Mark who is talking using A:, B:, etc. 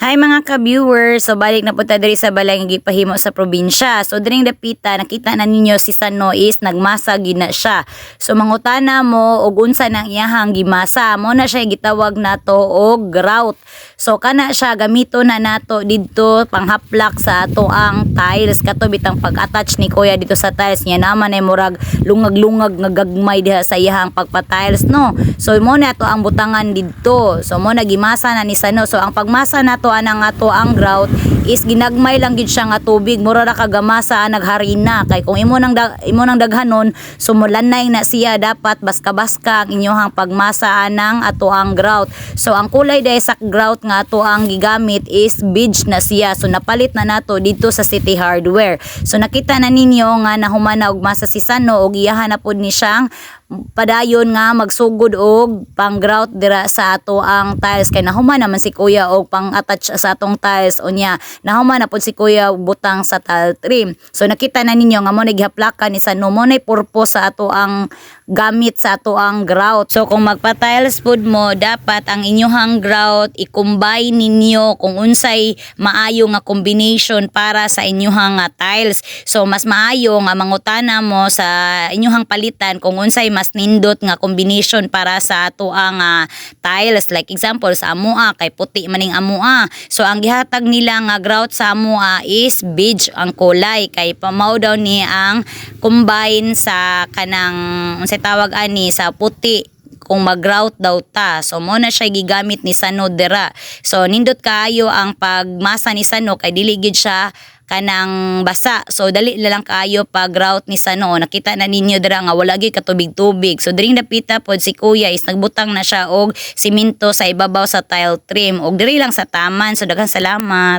A: Hi mga ka-viewers, so balik na po ta diri sa balay nga gipahimo sa probinsya. So diring dapita nakita na ninyo si Sano is nagmasa gina siya. So mangutana mo og unsa nang iyahang gimasa, mo na siya gitawag nato og grout. So kana siya gamito na nato didto panghaplak sa ato tiles kato bitang pag-attach ni kuya dito sa tiles niya naman ay murag lungag-lungag nga gagmay diha sa iyahang pagpa-tiles no. So mo na to ang butangan didto. So mo na gimasa na ni Sano. So ang pagmasa nato anang ato ang grout is ginagmay lang gid siya nga tubig mura ra kagamasa nagharina kay kung imo nang imo nang daghanon sumulanay na siya dapat baska-baska ang inyohang pagmasa anang ato ang grout. So ang kulay dahil sa grout nga ato ang gigamit is beige na siya. So napalit na nato dito sa City Hardware. So nakita na ninyo nga nahumana og masa si Sano og iyahan na pod ni siyang padayon nga magsugod og pang grout dira sa ato ang tiles. Kay nahuman naman si kuya og pang attach sa atong tiles. Unya nahuman na pod si kuya butang sa tile trim so nakita na ninyo nga mo naghihaplakan ni Sano mo nay purpose sa ato ang gamit sa ato ang grout. So kung magpa-tiles pod mo dapat ang inyohang grout i-combine ninyo kung unsay maayo nga combination para sa inyohang nga tiles. So mas maayo nga mangutana mo sa inyohang palitan kung unsay mas nindot nga combination para sa ato ang ah, tiles like example sa amua kay puti maning amua so ang gihatag nila nga grout sa amua is beige ang kulay kay pamaw daw ni ang combine sa kanang unsay tawag ani sa puti kung mag-grout daw ta. So mo na siya gigamit ni Sano dira. So nindot kaayo ang pagmasa ni Sano kay dili gid siya kanang basa. So dali lang kaayo pag grout ni Sano. Nakita na ninyo dira nga wala gyud katubig-tubig. So diring napita pod si Kuya is nagbutang na siya og simento sa ibabaw sa tile trim og diri lang sa taman. So daghang salamat.